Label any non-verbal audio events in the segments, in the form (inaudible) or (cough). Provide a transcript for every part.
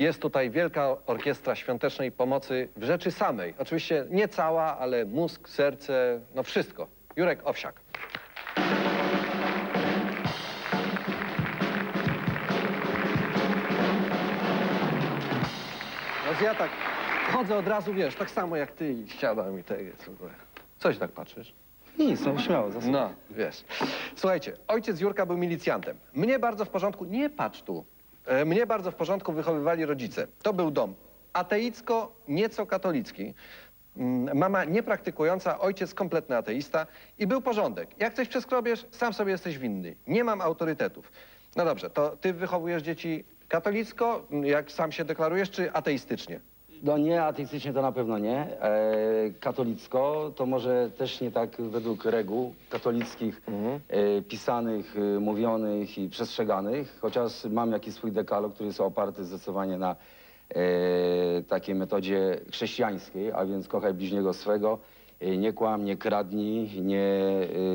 Jest tutaj Wielka Orkiestra Świątecznej Pomocy w rzeczy samej. Oczywiście nie cała, ale mózg, serce, no wszystko. Jurek Owsiak. No ja tak chodzę od razu, wiesz, tak samo jak ty i siadam i tego. Coś tak patrzysz? Nic, no śmiało, zasadnie. No, wiesz. Słuchajcie, ojciec Jurka był milicjantem. Mnie bardzo w porządku, nie patrz tu, E, mnie bardzo w porządku wychowywali rodzice. To był dom ateicko, nieco katolicki. Mm, Mama niepraktykująca, ojciec kompletny ateista i był porządek. Jak coś przeskrobiesz, sam sobie jesteś winny. Nie mam autorytetów. No dobrze, to ty wychowujesz dzieci katolicko, jak sam się deklarujesz, czy ateistycznie? No nie, ateistycznie to na pewno nie. E, katolicko to może też nie tak według reguł katolickich e, pisanych, e, mówionych i przestrzeganych, chociaż mam jakiś swój dekalog, który jest oparty zdecydowanie na e, takiej metodzie chrześcijańskiej, a więc kochaj bliźniego swego, nie kłam, nie kradnij, nie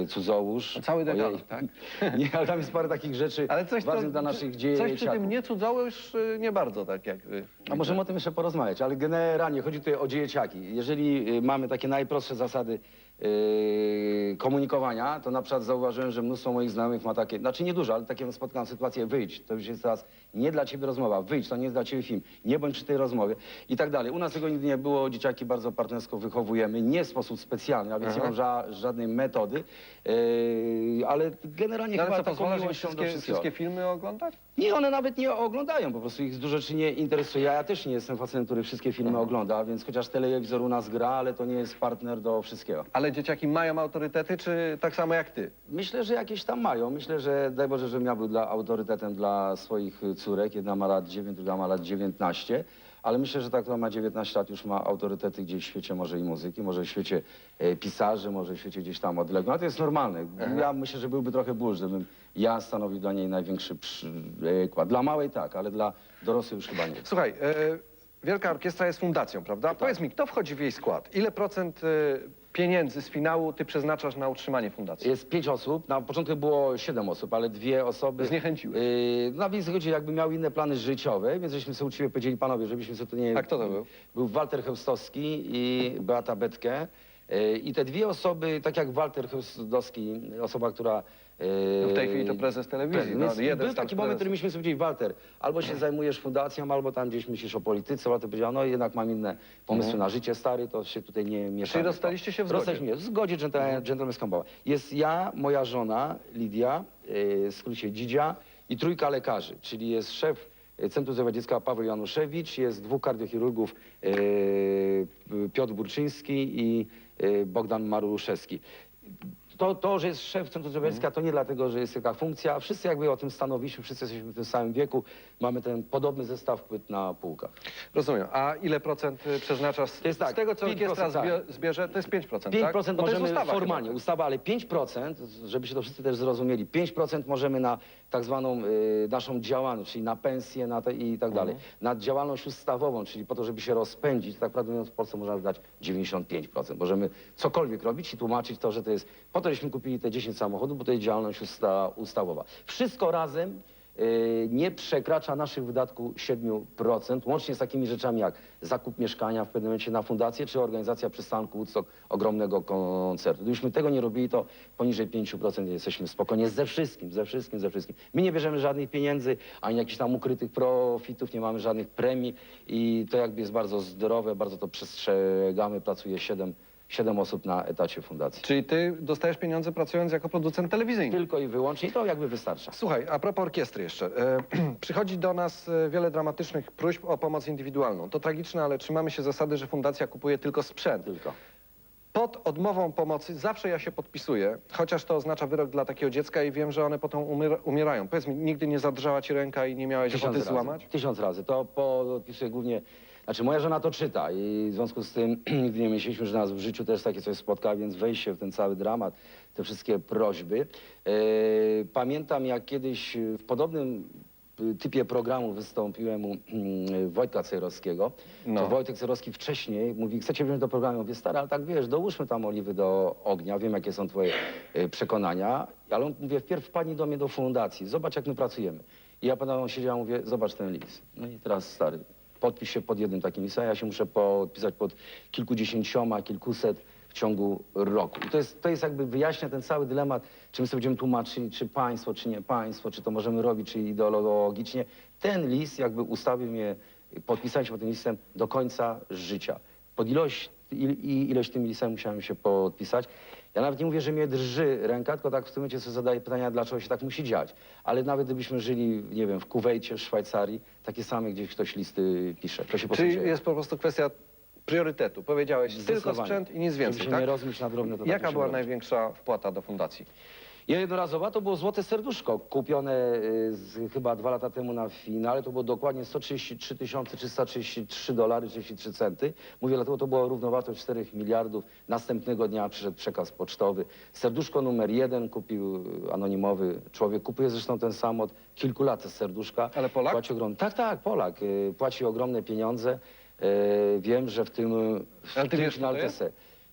e, cudzołóż. Cały dekalog, Ojej. tak? (laughs) Nie, ale tam jest parę takich rzeczy Ale coś, ważnych to, dla naszych coś dzieci. przy tym nie cudzołóż y, nie bardzo tak jak... y, A możemy o tym jeszcze porozmawiać, ale generalnie chodzi tutaj o dzieciaki. Jeżeli y, mamy takie najprostsze zasady y, komunikowania, to na przykład zauważyłem, że mnóstwo moich znajomych ma takie, znaczy nie dużo, ale takie spotkałem sytuację, wyjdź, to już jest teraz nie dla ciebie rozmowa, wyjdź, to nie jest dla ciebie film, nie bądź przy tej rozmowie i tak dalej. U nas tego nigdy nie było, dzieciaki bardzo partnersko wychowujemy, nie w sposób specjalny, a więc nie mam ża żadnej metody, y, ale generalnie No ale chyba co, taką pozwalasz im miłością do wszystkie, wszystkiego. wszystkie filmy oglądać? Nie, one nawet nie oglądają, po prostu ich dużo rzeczy nie interesuje. Ja też nie jestem facetem, który wszystkie filmy ogląda, więc chociaż telewizor u nas gra, ale to nie jest partner do wszystkiego. Ale dzieciaki mają autorytety, czy tak samo jak ty? Myślę, że jakieś tam mają. Myślę, że daj Boże, żebym ja był dla, autorytetem dla swoich y, córek. Jedna ma lat 9, druga ma lat 19. Ale myślę, że ta, która ma 19 lat, już ma autorytety gdzieś w świecie może i muzyki, może w świecie e, pisarzy, może w świecie gdzieś tam odległym. A to jest normalne. Ja myślę, że byłby trochę ból, żebym ja stanowił dla niej największy przykład. Dla małej tak, ale dla dorosłych już chyba nie. Słuchaj, e, Wielka Orkiestra jest fundacją, prawda? Powiedz mi, kto wchodzi w jej skład? Ile procent e, pieniędzy z finału ty przeznaczasz na utrzymanie fundacji? Jest pięć osób. Na początku było siedem osób, ale dwie osoby... Zniechęciłeś. Yy, no więc chodzi, jakby miał inne plany życiowe, więc żeśmy sobie uczciwie powiedzieli, panowie, żebyśmy sobie to nie... A kto to był? Był Walter Chełstowski i Beata Betke. Yy, I te dwie osoby, tak jak Walter Chełstowski, osoba, która... yy, No w tej chwili to prezes telewizji. Prezes. No, Więc jeden był z tam taki moment, prezesów. który myśmy sobie powiedzieli, Walter, albo się zajmujesz fundacją, albo tam gdzieś myślisz o polityce. Walter powiedział, no jednak mam inne pomysły na życie, stary, to się tutaj nie mieszamy. Mhm. Czyli rozstaliście się w zgodzie? Rozstaliśmy się w zgodzie dżentel- dżentelmeńska umowa. Jest ja, moja żona Lidia, yy, w skrócie Dzidzia i trójka lekarzy, czyli jest szef yy, Centrum Zdrowia Dziecka Paweł Januszewicz, jest dwóch kardiochirurgów yy, Piotr Burczyński i yy, Bogdan Maruszewski. To, to, że jest szef Centrum Zdrowia to nie dlatego, że jest taka funkcja. Wszyscy jakby o tym stanowiliśmy, wszyscy jesteśmy w tym samym wieku. Mamy ten podobny zestaw płyt na półkach. Rozumiem. A ile procent y, przeznaczasz z, jest tak, z tego, co 5%, orkiestra tak. zbie, zbierze? To jest 5%, 5% tak? Bo to jest możemy ustawa formalnie, chyba. ustawa, ale 5%, żeby się to wszyscy też zrozumieli, 5% możemy na tak zwaną y, naszą działalność, czyli na pensję na te, i tak dalej, Mhm. na działalność ustawową, czyli po to, żeby się rozpędzić, tak prawdę mówiąc w Polsce można wydać 95%. Możemy cokolwiek robić i tłumaczyć to, że to jest, po to, żeśmy kupili te 10 samochodów, bo to jest działalność usta, ustawowa. Wszystko razem y, nie przekracza naszych wydatków 7%, łącznie z takimi rzeczami jak zakup mieszkania w pewnym momencie na fundację, czy organizacja przystanku Woodstock ogromnego koncertu. Gdybyśmy tego nie robili, to poniżej 5% jesteśmy spokojnie ze wszystkim, ze wszystkim, ze wszystkim. My nie bierzemy żadnych pieniędzy, ani jakichś tam ukrytych profitów, nie mamy żadnych premii i to jakby jest bardzo zdrowe, bardzo to przestrzegamy, pracuje 7, 7 osób na etacie fundacji. Czyli ty dostajesz pieniądze pracując jako producent telewizyjny. Tylko i wyłącznie i to jakby wystarcza. Słuchaj, a propos orkiestry jeszcze. E, (clears throat) przychodzi do nas e, wiele dramatycznych próśb o pomoc indywidualną. To tragiczne, ale trzymamy się zasady, że fundacja kupuje tylko sprzęt. Tylko. Pod odmową pomocy zawsze ja się podpisuję, chociaż to oznacza wyrok dla takiego dziecka i wiem, że one potem umier- umierają. Powiedz mi, nigdy nie zadrżała ci ręka i nie miałeś ochoty złamać? Tysiąc razy. To podpisuję głównie... Znaczy moja żona to czyta i w związku z tym nigdy (clears throat) nie myśleliśmy, że nas w życiu też takie coś spotka, więc wejście w ten cały dramat, te wszystkie prośby. E, pamiętam jak kiedyś w podobnym y, typie programu wystąpiłem u mm, Wojtka Cejrowskiego. No. To Wojtek Cejrowski wcześniej mówi, chcecie wziąć do programu? Mówię, stary, ale tak wiesz, dołóżmy tam oliwy do ognia, wiem jakie są twoje y, przekonania, ale on mówię, wpierw wpadnij do mnie do fundacji, zobacz jak my pracujemy. I ja pamiętam, on siedział, mówię, zobacz ten list. No i teraz stary, podpisz się pod jednym takim listem, a ja się muszę podpisać pod kilkudziesięcioma, kilkuset w ciągu roku. I to jest, to jest jakby wyjaśnia ten cały dylemat, czy my sobie będziemy tłumaczyli, czy państwo, czy nie państwo, czy to możemy robić, czy ideologicznie. Ten list jakby ustawił mnie, podpisałem się pod tym listem do końca życia. Pod ilość, il, ilość tym listem musiałem się podpisać. Ja nawet nie mówię, że mnie drży ręka, tylko tak w tym momencie sobie zadaję pytania, dlaczego się tak musi dziać. Ale nawet gdybyśmy żyli, nie wiem, w Kuwejcie, w Szwajcarii, takie same gdzieś ktoś listy pisze. To się po prostu Czyli dzieje. jest po prostu kwestia priorytetu. Powiedziałeś tylko Zdecydowanie. sprzęt i nic Żeby więcej, się tak? nie rozmyć na drobne, to tak Jaka była robić. największa wpłata do fundacji? Jednorazowa to było złote serduszko, kupione y, z, chyba dwa lata temu na finale. To było dokładnie 133 333 dolary 33 centy. Mówię dlatego, to była równowartość 4 miliardów. Następnego dnia przyszedł przekaz pocztowy. Serduszko numer jeden kupił y, anonimowy człowiek. Kupuje zresztą ten sam od kilku lat te serduszka. Ale Polak? Płaci ogromne, tak, tak, Polak. Y, Płaci ogromne pieniądze. Y, Wiem, że w tym, w Ale ty tym wiesz, kto to finale jest?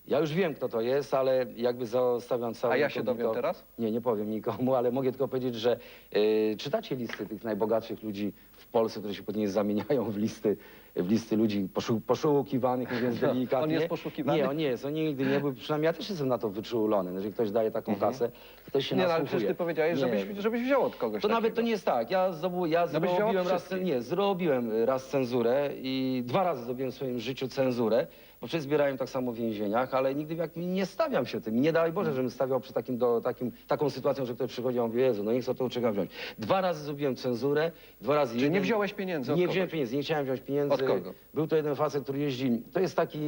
Ja już wiem, kto to jest, ale jakby zostawiam cały... A ja się dowiem teraz? nie, nie powiem nikomu, ale mogę tylko powiedzieć, że e, czytacie listy tych najbogatszych ludzi w Polsce, które się później zamieniają w listy, w listy ludzi poszu, poszukiwanych, mówiąc (laughs) No, delikatnie. on jest poszukiwany? Nie, on nie jest, on nigdy nie był, przynajmniej ja też jestem na to wyczulony. No, Jeżeli ktoś daje taką kasę, to też się Mhm. Nie, no, ale przecież ty powiedziałeś, Nie. żebyś, żebyś wziął od kogoś To nawet takiego. to nie jest tak. Ja, ja No byś wziął od zrobiłem raz, wszystkich. nie, zrobiłem raz cenzurę i dwa razy zrobiłem w swoim życiu cenzurę, bo przecież zbierałem tak samo w więzieniach, ale nigdy jak nie stawiam się tym. Nie daj Boże, żebym stawiał przy takim, do, takim, taką sytuacją, że ktoś przychodzi i mówi, Jezu, no nie chcę tego czego wziąć. Dwa razy zrobiłem cenzurę, dwa razy... Czyli nie wziąłeś pieniędzy od Nie kogoś? wziąłem pieniędzy, nie chciałem wziąć pieniędzy. Od kogo? Był to jeden facet, który jeździ, to jest taki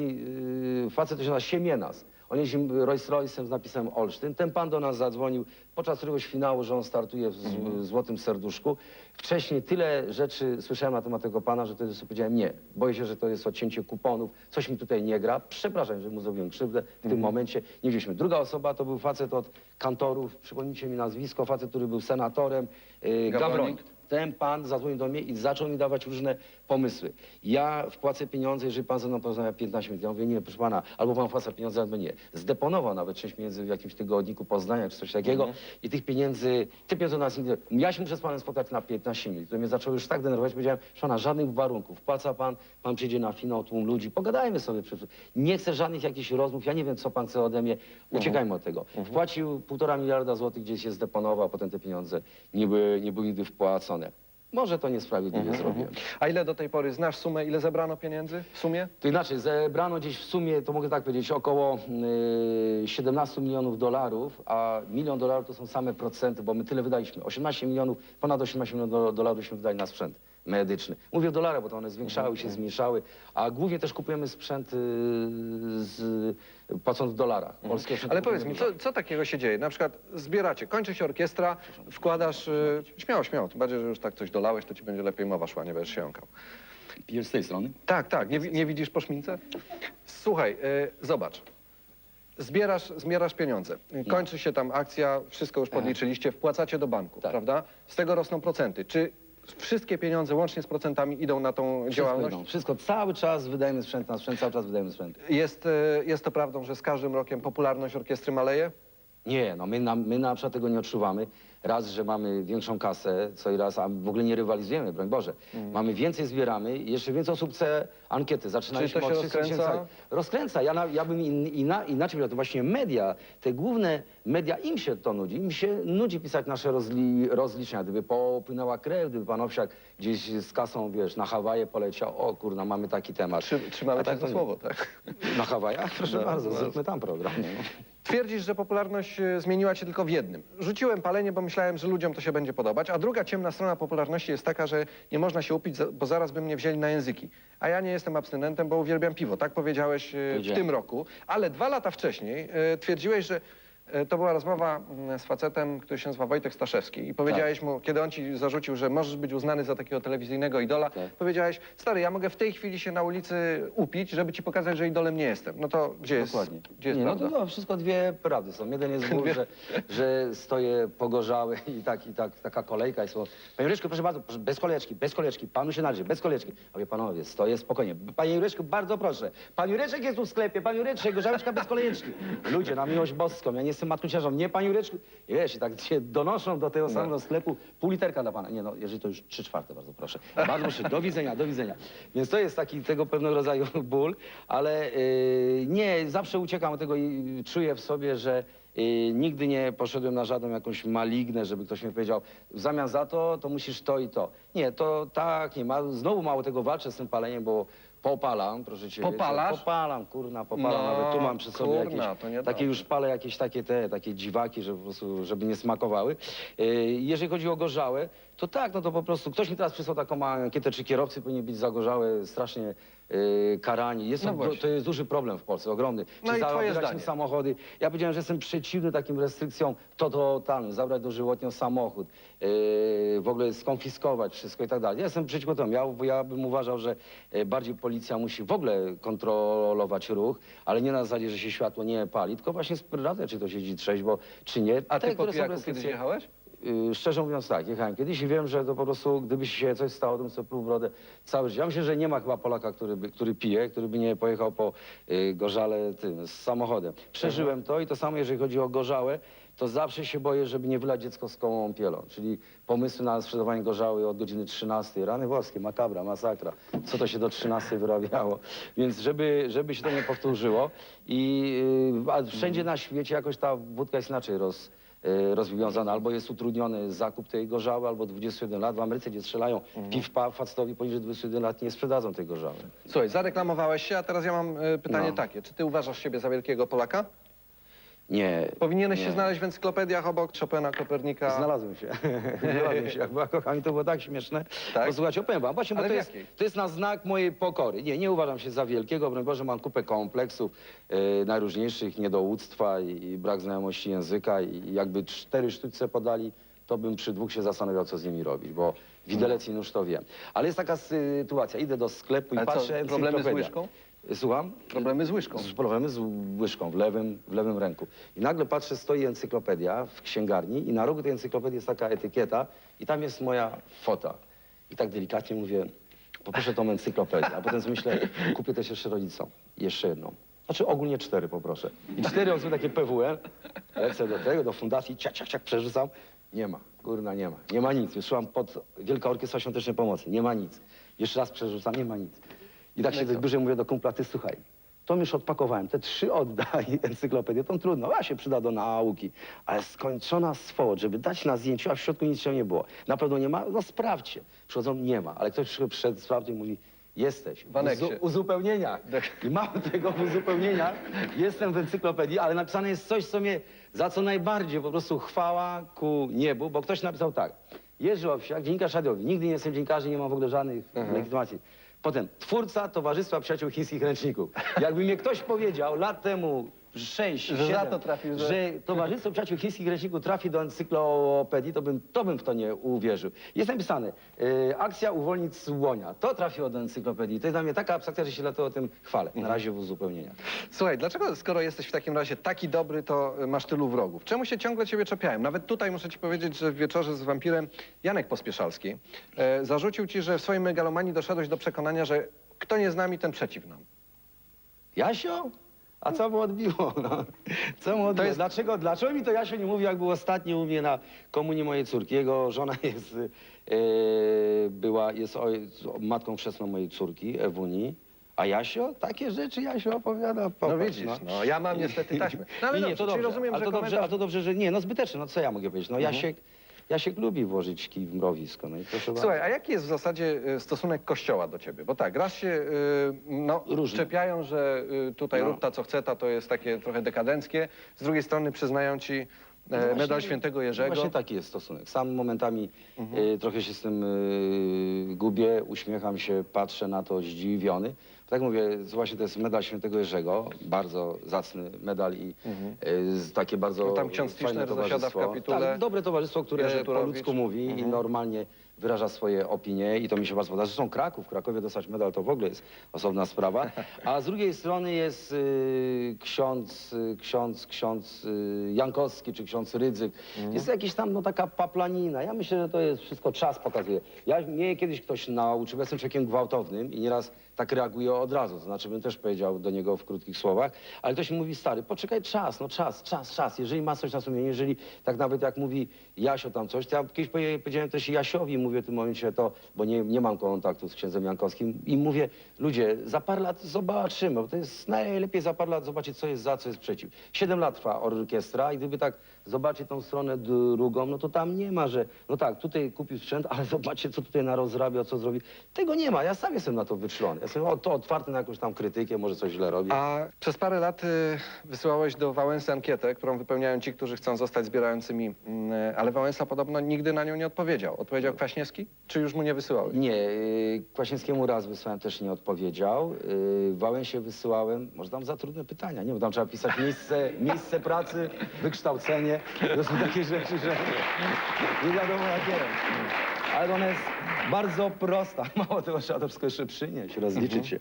yy, facet, to się nazywa Siemienas. On jeździ Rolls Royce'em z napisem Olsztyn. Ten pan do nas zadzwonił podczas któregoś finału, że on startuje w z, Mhm. Złotym Serduszku. Wcześniej tyle rzeczy słyszałem na temat tego pana, że wtedy sobie powiedziałem nie. Boję się, że to jest odcięcie kuponów, coś mi tutaj nie gra. Przepraszam, że mu zrobiłem krzywdę w Mhm. tym momencie. Nie wzięliśmy. Druga osoba to był facet od kantorów, przypomnijcie mi nazwisko, facet, który był senatorem, yy, Gawronik. Gawronik. Ten pan zadzwonił do mnie i zaczął mi dawać różne pomysły. Ja wpłacę pieniądze, jeżeli pan ze mną porozmawia 15 minut. Ja mówię, nie, proszę pana, albo pan wpłaca pieniądze, albo nie. Zdeponował nawet część pieniędzy w jakimś tygodniku Poznania czy coś takiego Mhm. i tych pieniędzy, te pieniądze nas nie... Ja się muszę z panem spotkać na 15 minut. To mnie zaczęło już tak denerwować, powiedziałem, proszę pana, żadnych warunków. Wpłaca pan, pan przyjdzie na finał, tłum ludzi, pogadajmy sobie. Przy... Nie chcę żadnych jakichś rozmów, ja nie wiem, co pan chce ode mnie. Uciekajmy od tego. Wpłacił półtora miliarda złotych, gdzieś się zdeponował, a potem te pieniądze nie były, nie były nigdy wpłacone. Może to niesprawiedliwie zrobiłem. A ile do tej pory znasz sumę, ile zebrano pieniędzy w sumie? To inaczej, zebrano gdzieś w sumie, to mogę tak powiedzieć, około y, 17 milionów dolarów, a milion dolarów to są same procenty, bo my tyle wydaliśmy. 18 milionów, ponad 18 milionów do- dolarów wydali na sprzęt medyczny. Mówię dolarach, bo to one zwiększały się, zmniejszały, a głównie też kupujemy sprzęt y, z, płacąc w dolarach. Polskie sprzęty Ale powiedz kupujemy mi, w co, co takiego się dzieje? Na przykład zbieracie, kończy się orkiestra, wkładasz... y, Śmiało, śmiało, tym bardziej, że już tak coś dolałeś, to ci będzie lepiej mowa szła, nie będziesz się jąkał. dolarach. Z tej strony? Tak, tak. Nie, wi- nie widzisz po szmince? Słuchaj, y, zobacz. Zbierasz, zbierasz pieniądze. Y, Kończy się tam akcja, wszystko już podliczyliście, wpłacacie do banku, Tak. prawda? Z tego rosną procenty. Czy wszystkie pieniądze łącznie z procentami idą na tą Wszystko, działalność? idą. Wszystko, cały czas wydajemy sprzęt na sprzęt, cały czas wydajemy sprzęt. Jest, y, jest to prawdą, że z każdym rokiem popularność orkiestry maleje? Nie, no my na, my na przykład tego nie odczuwamy. Raz, że mamy większą kasę, co i raz, a w ogóle nie rywalizujemy, broń Boże. Mamy więcej, zbieramy i jeszcze więcej osób chce ankiety. Zaczynaliśmy Czyli to się od 300 rozkręca? tysięcy. Rozkręca. Ja, na, ja bym in, inna, inaczej powiedział, to właśnie media, te główne media, im się to nudzi. Im się nudzi pisać nasze rozli, rozliczenia. Gdyby popłynęła krew, gdyby pan Owsiak gdzieś z kasą, wiesz, na Hawaje poleciał, o kurna, mamy taki temat. Trzy, trzymamy A tak to nie. słowo, tak? Na Hawajach? (laughs) Proszę No, bardzo, no. zróbmy tam program. (laughs) Twierdzisz, że popularność e, zmieniła się tylko w jednym. Rzuciłem palenie, bo myślałem, że ludziom to się będzie podobać, a druga ciemna strona popularności jest taka, że nie można się upić, za- bo zaraz by mnie wzięli na języki. A ja nie jestem abstynentem, bo uwielbiam piwo. Tak powiedziałeś e, w Powiedziałem. tym roku, ale dwa lata wcześniej e, twierdziłeś, że to była rozmowa mm, z facetem, który się nazywa Wojtek Staszewski i powiedziałeś mu, kiedy on ci zarzucił, że możesz być uznany za takiego telewizyjnego idola, Tak. powiedziałeś, stary, ja mogę w tej chwili się na ulicy upić, żeby ci pokazać, że idolem nie jestem. No to gdzie jest, Dokładnie. gdzie jest nie, no prawda? to, to wszystko dwie prawdy są. Jeden jest (laughs) ból, że, że stoję pogorzały i, tak, i tak, taka kolejka jest. Słowo. Panie Jureczku, proszę bardzo, proszę, bez koleczki, bez koleczki, panu się należy, bez koleczki. A wie panowie, stoję spokojnie. Panie Jureczku, bardzo proszę. Pan Jureczek jest tu w sklepie, pan Jureczek, gorzałeczka bez kolejeczki. Ludzie, na miłość boską, ja nie jestem ciężarową. Nie, panie Jureczku. Wiesz, i tak się donoszą do tego samego sklepu, pół literka dla pana. Nie no, jeżeli to już trzy czwarte, bardzo proszę. Bardzo proszę, do widzenia, do widzenia. Więc to jest taki tego pewnego rodzaju (laughs) ból, ale yy, nie, zawsze uciekam od tego i czuję w sobie, że yy, nigdy nie poszedłem na żadną jakąś malignę, żeby ktoś mi powiedział, w zamian za to, to musisz to i to. Nie, to tak, nie ma. Znowu mało tego walczę z tym paleniem, bo popalam, proszę cię. Popalasz? Popalam, kurna, popalam. No, Nawet tu mam przy sobie kurna, jakieś, to niedobrze. takie już palę jakieś takie te, takie dziwaki, żeby po prostu, żeby nie smakowały. Yy, jeżeli chodzi o gorzałe, to tak, no to po prostu, ktoś mi teraz przysłał taką ankietę, czy kierowcy powinni być za gorzałe strasznie yy, karani. Jest No to, właśnie. to jest duży problem w Polsce, ogromny. No czy i twoje zabrać im samochody. Ja powiedziałem, że jestem przeciwny takim restrykcjom to totalnym, zabrać dożywotnio samochód, yy, w ogóle skonfiskować wszystko i tak dalej. Ja jestem przeciwko temu. Ja, ja bym uważał, że e, bardziej policja musi w ogóle kontrolować ruch, ale nie na zasadzie, że się światło nie pali, tylko właśnie sprawdzać, czy to się jeździ trzeźwo, czy nie. A ty Te, po które są pijaku kiedyś restrykcje- jechałeś? Yy, szczerze mówiąc tak, jechałem kiedyś i wiem, że to po prostu, gdyby się coś stało, to bym sobie pluł brodę całe życie. Ja myślę, że nie ma chyba Polaka, który, by, który pije, który by nie pojechał po yy, gorzale tym, z samochodem. Przeżyłem to i to samo, jeżeli chodzi o gorzałe, to zawsze się boję, żeby nie wylać dziecko z kołą pielą. Czyli pomysły na sprzedawanie gorzały od godziny 13, rany włoskie, makabra, masakra. Co to się do 13 wyrabiało. Więc żeby, żeby się to nie powtórzyło i yy, a wszędzie na świecie jakoś ta wódka jest inaczej roz, e, rozwiązana, albo jest utrudniony zakup tej gorzały, albo 21 lat. W Ameryce, gdzie strzelają piw pa, facetowi poniżej 21 lat, nie sprzedadzą tej gorzały. Słuchaj, zareklamowałeś się, a teraz ja mam e, pytanie No. takie. Czy ty uważasz siebie za wielkiego Polaka? Nie. Powinieneś nie. się znaleźć w encyklopediach obok Chopina, Kopernika. Znalazłem się. (laughs) Znalazłem się. Jak była kochani, to było tak śmieszne. Tak? Posłuchajcie, opowiem wam. Właśnie, bo Ale to w jest, jakiej? to jest na znak mojej pokory. Nie, nie uważam się za wielkiego, broń Boże, mam kupę kompleksów e, najróżniejszych, niedołództwa i, i brak znajomości języka i jakby cztery sztućce podali, to bym przy dwóch się zastanawiał, co z nimi robić, bo widelec i nóż to wiem. Ale jest taka sytuacja, idę do sklepu i Ale co, patrzę, problemy z encyklopedię. łyżką? Słucham? Problemy z łyżką. Z problemy z łyżką w lewym, w lewym ręku. I nagle patrzę, stoi encyklopedia w księgarni i na rogu tej encyklopedii jest taka etykieta i tam jest moja fota. I tak delikatnie mówię, poproszę tą encyklopedię, a potem sobie myślę, kupię też jeszcze rodzicom. Jeszcze jedną. Znaczy ogólnie cztery poproszę. I cztery osoby takie PWL, lecę do tego, do fundacji, ciak, ciak, ciak, przerzucam. Nie ma, kurna, nie ma. Nie ma nic. Już szłam pod Wielka Orkiestra Świątecznej Pomocy. Nie ma nic. Jeszcze raz przerzucam, nie ma nic. I tak No się zbliżę, mówię do kumpla, ty słuchaj, to już odpakowałem, te trzy oddaj (laughs) encyklopedię, tą trudno, a się przyda do nauki. Ale skończona swołocz, żeby dać na zdjęciu, a w środku nic nie było. Na pewno nie ma? No sprawdźcie. Przychodzą, nie ma. Ale ktoś przyszedł, sprawdził i mówi, jesteś. W aneksie. Uzu- uzupełnieniach. Tak. I mało tego w uzupełnieniach. Jestem w encyklopedii, ale napisane jest coś, co mnie, za co najbardziej po prostu chwała ku niebu, bo ktoś napisał tak. Jerzy Owsiak, dziennikarz radiowy. Nigdy nie jestem dziennikarzem, nie mam w ogóle żadnych legitymacji. Potem twórca Towarzystwa Przyjaciół Chińskich Ręczników. Jakby mnie ktoś powiedział lat temu, sześć, Że za siedem, to trafił, że- że Towarzystwo Przyjaciół Chińskich Ręczników trafi do encyklopedii, to bym, to bym w to nie uwierzył. Jest napisane, y, akcja uwolnić Słonia. To trafiło do encyklopedii. To jest dla mnie taka abstrakcja, że się dlatego o tym chwalę. Na razie w uzupełnieniach. Słuchaj, dlaczego skoro jesteś w takim razie taki dobry, to y, masz tylu wrogów? Czemu się ciągle ciebie czepiają? Nawet tutaj muszę ci powiedzieć, że w wieczorze z wampirem Janek Pospieszalski e, zarzucił ci, że w swojej megalomanii doszedłeś do przekonania, że kto nie z nami, ten przeciw nam. Jasio? A co mu odbiło? No? Co mu odbiło? jest- Dlaczego, dlaczego mi to Jasio nie mówi, jak był ostatnio u mnie na komunii mojej córki? Jego żona (laughs) jest, e, była, jest oj, matką chrzestną mojej córki, Ewuni. A Jasio? Takie rzeczy Jasio opowiada. No Popatrz, widzisz, no ja mam niestety taśmy. No ale (laughs) nie, dobrze, nie, to czyli dobrze, rozumiem, ale że to dobrze, komentarz... ale to dobrze, że nie, no zbyteczne, no co ja mogę powiedzieć? No Jasiek, Jasiek lubi włożyć kij w mrowisko, no i proszę bardzo. Słuchaj, a jaki jest w zasadzie y, stosunek Kościoła do ciebie? Bo tak, raz się y, no, Różny. czepiają, że y, tutaj No. rób ta co chce, ta to jest takie trochę dekadenckie. Z drugiej strony przyznają ci e, No właśnie- medal świętego Jerzego. Właśnie taki jest stosunek. Sam momentami y, trochę się z tym y, gubię, uśmiecham się, patrzę na to zdziwiony. Tak mówię, właśnie to jest medal świętego Jerzego, bardzo zacny medal i y, z- takie bardzo No tam ksiądz fajne Tischner zasiada w towarzystwo. kapitule. Tak, dobre towarzystwo, które po ludzku mówi i Mhm. normalnie wyraża swoje opinie i to mi się bardzo podoba. Zresztą Kraków, w Krakowie dostać medal to w ogóle jest osobna sprawa. A z drugiej strony jest y, ksiądz, y, ksiądz, ksiądz y, Jankowski czy ksiądz Rydzyk. Jest jakiś tam no, taka paplanina. Ja myślę, że to jest wszystko czas pokazuje. Ja, mnie kiedyś ktoś nauczył, bo jestem człowiekiem gwałtownym i nieraz tak reaguję od razu. To znaczy bym też powiedział do niego w krótkich słowach, ale ktoś mi mówi, stary, poczekaj czas, no czas, czas, czas. Jeżeli masz coś na sumieniu, jeżeli tak nawet jak mówi Jasio tam coś, to ja kiedyś powie- powiedziałem też Jasiowi, mówię w tym momencie to, bo nie, nie mam kontaktu z księdzem Jankowskim i mówię, ludzie, za parę lat zobaczymy, bo to jest najlepiej za parę lat zobaczyć, co jest za, co jest przeciw. Siedem lat trwa orkiestra i gdyby tak zobaczyć tą stronę drugą, no to tam nie ma, że no tak, tutaj kupił sprzęt, ale (laughs) zobaczcie, co tutaj narozrabiał, co zrobi. Tego nie ma, ja sam jestem na to wyczulony. Ja jestem o, to otwarty na jakąś tam krytykę, może coś źle robię. A przez parę lat y, wysyłałeś do Wałęsy ankietę, którą wypełniają ci, którzy chcą zostać zbierającymi, mm, ale Wałęsa podobno nigdy na nią nie odpowiedział. Odpowiedział Kwaśniewski? Czy już mu nie wysyłałeś? Nie, y, Kwaśniewskiemu raz wysłałem, też nie odpowiedział. Y, Wałęsie wysyłałem, może tam za trudne pytania, nie, bo tam trzeba pisać miejsce, miejsce pracy, wykształcenie. To są takie rzeczy, że nie wiadomo jakie. Ale ona jest bardzo prosta. (laughs) Mało tego, trzeba to wszystko jeszcze przynieść, rozliczyć się.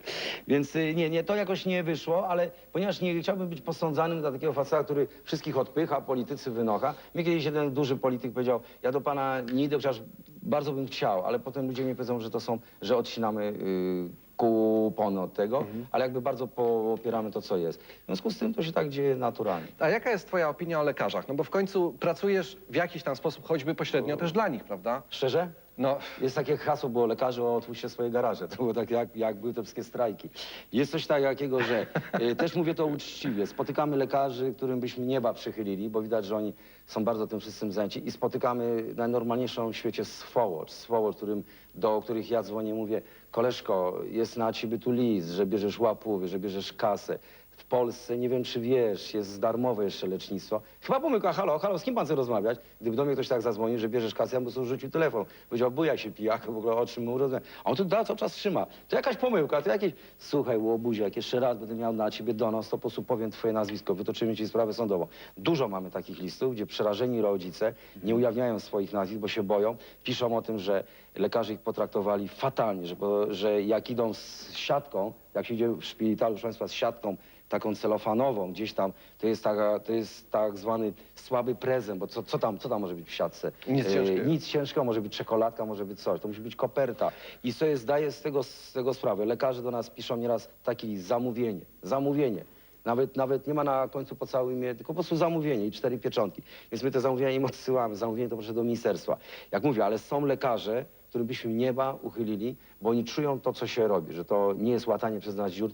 Więc y, nie, nie, to jakoś nie wyszło, ale ponieważ nie chciałbym być posądzanym za takiego faceta, który wszystkich odpycha, politycy wynocha. Mnie kiedyś jeden duży polityk powiedział, ja do pana nie idę, chociaż bardzo bym chciał, ale potem ludzie mi powiedzą, że to są, że odcinamy y, kupony od tego, ale jakby bardzo popieramy to, co jest. W związku z tym to się tak dzieje naturalnie. A jaka jest twoja opinia o lekarzach? No bo w końcu pracujesz w jakiś tam sposób, choćby pośrednio też dla nich, prawda? Szczerze? No, Jest takie hasło, było lekarze, otwórzcie swoje garaże. (laughs) To było tak, jak, jak były te wszystkie strajki. Jest coś takiego, że y, też mówię to uczciwie. Spotykamy lekarzy, którym byśmy nieba przychylili, bo widać, że oni są bardzo tym wszystkim zajęci i spotykamy najnormalniejszą w świecie swołocz. Swołocz, którym, do których ja dzwonię, mówię, koleżko, jest na ciebie tu list, że bierzesz łapówy, że bierzesz kasę. W Polsce, nie wiem czy wiesz, jest darmowe jeszcze lecznictwo. Chyba pomyłka, halo, halo, z kim pan chce rozmawiać? Gdyby do mnie ktoś tak zadzwonił, że bierzesz kasę, ja bym po prostu rzucił telefon. Powiedział, bujaj się pijak, w ogóle o czym my rozmawiamy. A on tu da, cały czas trzyma. To jakaś pomyłka, to jakieś... Słuchaj, łobuzie, jak jeszcze raz będę miał na ciebie donos, to po prostu powiem twoje nazwisko, wytoczymy ci sprawę sądową. Dużo mamy takich listów, gdzie przerażeni rodzice nie ujawniają swoich nazwisk, bo się boją. Piszą o tym, że lekarze ich potraktowali fatalnie, że, że jak idą z siatką, jak się idzie w szpitalu, proszę Państwa, z siatką taką celofanową gdzieś tam, to jest, taka, to jest tak zwany słaby prezent, bo co, co, tam, co tam może być w siatce? Nic E, ciężkiego. nic ciężkiego, może być czekoladka, może być coś, to musi być koperta. I sobie zdaję z tego, z tego sprawę. Lekarze do nas piszą nieraz taki list, zamówienie, zamówienie. Nawet, nawet nie ma na końcu po całym imię, tylko po prostu zamówienie i cztery pieczątki. Więc my te zamówienia im odsyłamy. Zamówienie to proszę do ministerstwa. Jak mówię, ale są lekarze, którym byśmy nieba uchylili, bo oni czują to, co się robi, że to nie jest łatanie przez nas dziur,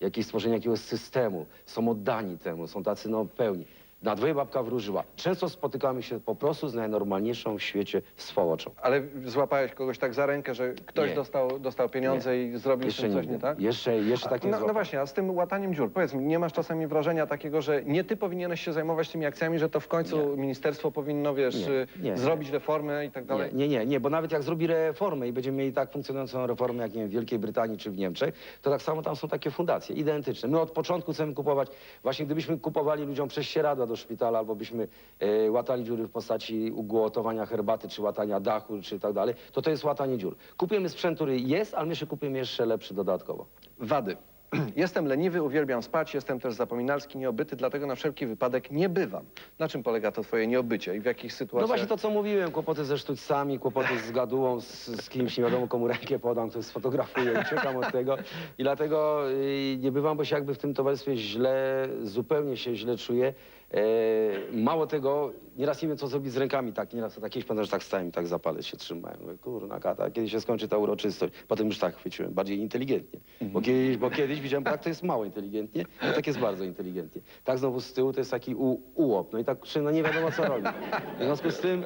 jakieś stworzenie jakiegoś systemu. Są oddani temu, są tacy no pełni. Na dwoje babka wróżyła. Często spotykamy się po prostu z najnormalniejszą w świecie swołoczą. ale złapałeś kogoś tak za rękę, że ktoś Nie. dostał, dostał pieniądze i zrobił z tym coś, nie tak? Jeszcze, jeszcze tak nie no, no złapałem. właśnie, a z tym łataniem dziur, powiedz mi, nie masz czasami wrażenia takiego, że nie ty powinieneś się zajmować tymi akcjami, że to w końcu ministerstwo powinno, wiesz, Nie, y, nie, zrobić reformę i tak dalej? Nie, nie, nie, nie, bo nawet jak zrobi reformę i będziemy mieli tak funkcjonującą reformę, jak nie wiem, w Wielkiej Brytanii czy w Niemczech, to tak samo tam są takie fundacje identyczne. My od początku chcemy kupować, właśnie gdybyśmy kupowali ludziom prześcieradła do szpitala, albo byśmy e, łatali dziury w postaci ugotowania herbaty, czy łatania dachu, czy tak dalej, to to jest łatanie dziur. Kupujemy sprzęt, który jest, ale my jeszcze kupujemy jeszcze lepszy dodatkowo. Wady. (clears throat) Jestem leniwy, uwielbiam spać, jestem też zapominalski, nieobyty, dlatego na wszelki wypadek nie bywam. Na czym polega to twoje nieobycie i w jakich No sytuacjach? właśnie to, co mówiłem, kłopoty ze sztućcami, kłopoty z gadułą, z, z kimś, nie wiadomo komu rękę podam, ktoś sfotografuje, uciekam od tego. I dlatego y, nie bywam, bo się jakby w tym towarzystwie źle, zupełnie się źle czuję. E, mało tego, nieraz nie wiem, co zrobić z rękami, tak, nieraz tak kiedyś pamiętam, że tak stałem i tak za palec się trzymałem. Mówię, kurna kata, kiedy się skończy ta uroczystość? Potem już tak chwyciłem, bardziej inteligentnie. Bo kiedyś, bo kiedyś widziałem, tak to jest mało inteligentnie, a tak jest bardzo inteligentnie. Tak znowu z tyłu to jest taki u, ułop, no i tak no nie wiadomo co robić. W związku z tym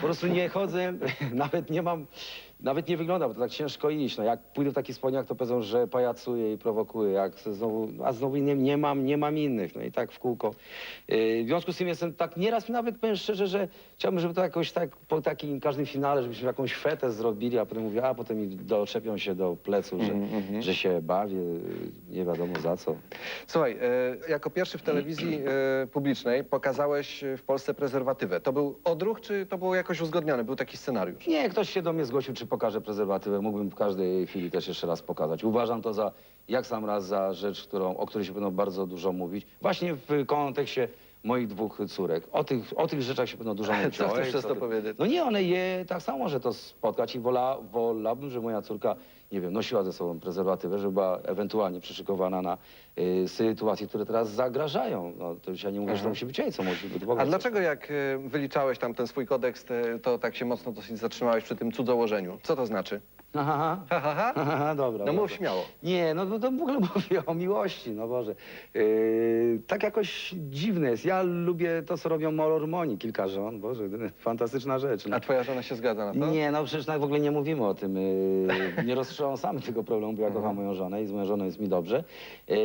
po prostu nie chodzę, (laughs) nawet nie mam, nawet nie wygląda, bo to tak ciężko iść. No, jak pójdę w takich spodniach, to powiedzą, że pajacuję i prowokuję. Jak znowu, a znowu nie, nie, mam, nie mam innych. No i tak w kółko. Yy, w związku z tym jestem tak nieraz nawet powiem szczerze, że chciałbym, żeby to jakoś tak po takim każdym finale, żebyśmy jakąś fetę zrobili, a potem mówię, a potem mi doczepią się do pleców, że, Mhm, że się bawię, yy, nie wiadomo za co. Słuchaj, e, jako pierwszy w telewizji e, publicznej pokazałeś w Polsce prezerwatywę. To był odruch, czy to było jakoś uzgodnione? Był taki scenariusz? Nie, ktoś się do mnie zgłosił, czy pokażę prezerwatywę. Mógłbym w każdej chwili też jeszcze raz pokazać. Uważam to za, jak sam raz, za rzecz, którą, o której się będą bardzo dużo mówić. Właśnie w kontekście moich dwóch córek. O tych, o tych rzeczach się będą dużo. Co O chcesz ojcu, przez o to powiedzieć? No nie, one je tak samo może to spotkać i wola, wolałbym, że moja córka, nie wiem, nosiła ze sobą prezerwatywę, żeby była ewentualnie przyszykowana na y, sytuacje, które teraz zagrażają. No, to już ja nie mówię, że to musi być ojcem, musi być w ogóle A coś. dlaczego jak e, wyliczałeś tam ten swój kodeks, te- to tak się mocno dosyć zatrzymałeś przy tym cudzołożeniu? Co to znaczy? Aha, Ha, ha, ha? aha, dobra. No mów dobra. śmiało. Nie, no, no to w ogóle (laughs) mówię o miłości, no Boże. Yy, tak jakoś dziwne jest. Ja lubię to, co robią Mormoni, kilka żon. Boże, (laughs) fantastyczna rzecz. No. A twoja żona się zgadza na to? Nie, no przecież tak w ogóle nie mówimy o tym. Yy, nie roztrząsamy (laughs) tego problemu, bo ja kocham moją żonę i z moją żoną jest mi dobrze. Yy,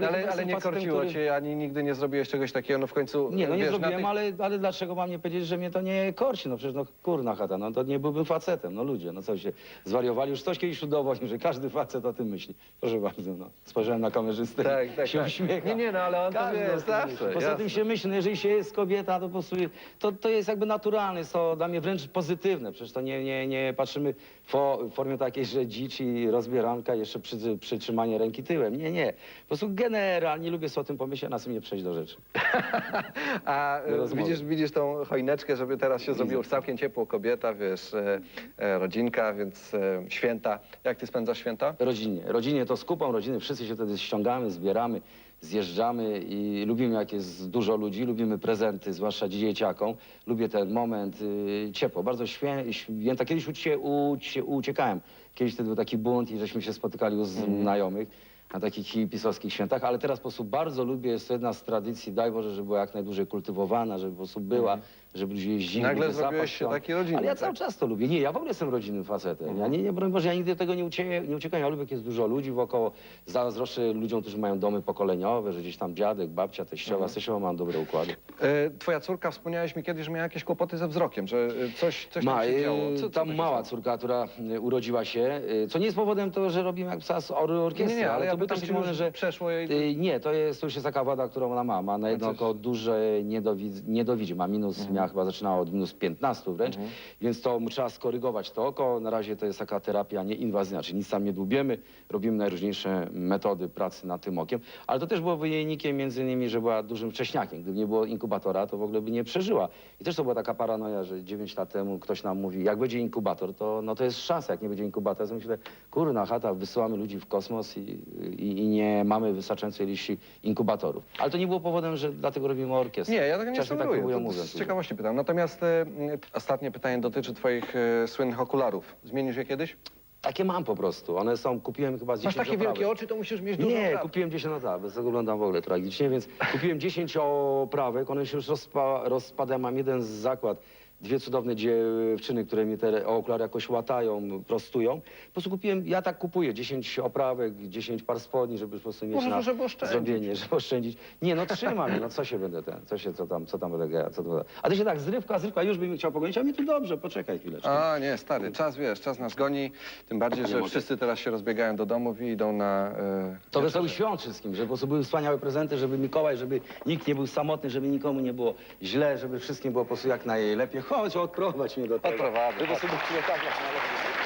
No, ale, jestem ale nie facetem, korciło który- cię, ani nigdy nie zrobiłeś czegoś takiego, no w końcu... Nie, no nie wiesz, na zrobiłem, tych- ale, ale dlaczego mam nie powiedzieć, że mnie to nie korci? No przecież no kurna chata, no to nie byłbym facetem, no ludzie, no co się zwariowali. Już ktoś kiedyś udowodnił, że każdy facet o tym myśli. Proszę bardzo, no. Spojrzałem na kamerzystę Tak, tak, się tak. uśmiecha. Nie, nie, no ale on to Każdy wie, o tym zawsze, myśli. Poza jasne. tym się myśli, no jeżeli się jest kobieta, to po prostu to, to jest jakby naturalne, jest to dla mnie wręcz pozytywne. Przecież to nie, nie, nie patrzymy w fo- w formie takiej, że dzicz i rozbieranka, jeszcze przy, przytrzymanie ręki tyłem. Nie, nie. Po prostu generalnie lubię sobie o tym pomyśleć, a na tym nie przejść do rzeczy. (laughs) A e, rozmowy. widzisz, widzisz tą choineczkę, żeby teraz się zrobiło już całkiem ciepło, kobieta, wiesz, e, e, rodzinka, więc e, święta. Jak ty spędzasz święta? Rodzinnie. Rodzinnie to z kupą rodziny, wszyscy się wtedy ściągamy, zbieramy, zjeżdżamy i lubimy jak jest dużo ludzi, lubimy prezenty, zwłaszcza dzieciakom. Lubię ten moment y, ciepło, bardzo świę, święta. Kiedyś ucie, ucie, uciekałem, kiedyś wtedy był taki bunt i żeśmy się spotykali u znajomych na takich hipisowskich świętach, ale teraz po prostu bardzo lubię, jest to jedna z tradycji, daj Boże, żeby była jak najdłużej kultywowana, żeby po prostu była, żeby ludzie jeździli. Nagle żeby zrobiłeś zapach się taki rodzinny, Ale ja tak? cały czas to lubię. Nie, ja w ogóle jestem rodzinnym facetem. Ja nie, nie, broń Boże, ja nigdy tego nie, ucie, nie uciekam. Ja lubię, jak jest dużo ludzi wokoło. Zazdroszczę ludziom, którzy mają domy pokoleniowe, że gdzieś tam dziadek, babcia, teściowa, z teściową mam dobre układy. E, twoja córka, wspomniałeś mi kiedyś, że miała jakieś kłopoty ze wzrokiem, że e, coś, coś tam Ma, się y, działo. Co, co tam się mała córka, która y, urodziła się, y, co nie jest powodem to, że robimy jak psa z or orkiestry, Nie, nie, ale ja to był pytam też moment, już że przeszło jej... Y, Nie, to jest, to już jest taka wada, którą ona ma. Ma na jedno coś- oko duże niedowidz, niedowidzi. Ma minus, Mhm. Chyba zaczynała od minus 15 wręcz, więc to trzeba skorygować to oko. Na razie to jest taka terapia nieinwazyjna, czyli nic tam nie dłubiemy. Robimy najróżniejsze metody pracy nad tym okiem. Ale to też było wynikiem między innymi, że była dużym wcześniakiem. Gdyby nie było inkubatora, to w ogóle by nie przeżyła. I też to była taka paranoja, że 9 lat temu ktoś nam mówi, jak będzie inkubator, to, no to jest szansa. Jak nie będzie inkubatora, to myślę, kurna chata, wysyłamy ludzi w kosmos i, i, i nie mamy wystarczającej ilości inkubatorów. Ale to nie było powodem, że dlatego robimy orkiestrę. Nie, ja tego nie Czasem tak próbują to mówiąc. z ciekawości pytam. Natomiast e, ostatnie pytanie dotyczy twoich e, słynnych okularów. Zmienisz je kiedyś? Takie mam po prostu. One są, kupiłem chyba z Masz 10 takie oprawek. wielkie oczy, to musisz mieć dużo Nie, opraw. kupiłem 10 lat, bez tego wyglądam w ogóle tragicznie, więc kupiłem 10 oprawek, one się już rozpa rozpadają, mam jeden zakład, dwie cudowne dziewczyny, które mi te okulary jakoś łatają, prostują. Po prostu kupiłem, ja tak kupuję, 10 oprawek, 10 par spodni, żeby po prostu mieć Może, na żeby oszczędzić. zrobienie, żeby oszczędzić. Nie, no trzymam no co się będę ten, co się, co tam, co tam będę, co to będę. A ty się tak, zrywka, zrywka, już bym chciał pogonić, a mi tu dobrze, poczekaj chwileczkę. A nie, stary, czas wiesz, czas nas goni. Tym bardziej, że mogę. wszyscy teraz się rozbiegają do domów i idą na. E, To wieczerze. wesołych świąt wszystkim, żeby po prostu były wspaniałe prezenty, żeby Mikołaj, żeby nikt nie był samotny, żeby nikomu nie było źle, żeby wszystkim było po prostu jak najlepiej. Chodź, odprowadź mnie do tego. Odprowadzę, Żeby sobie było tak jak najlepiej.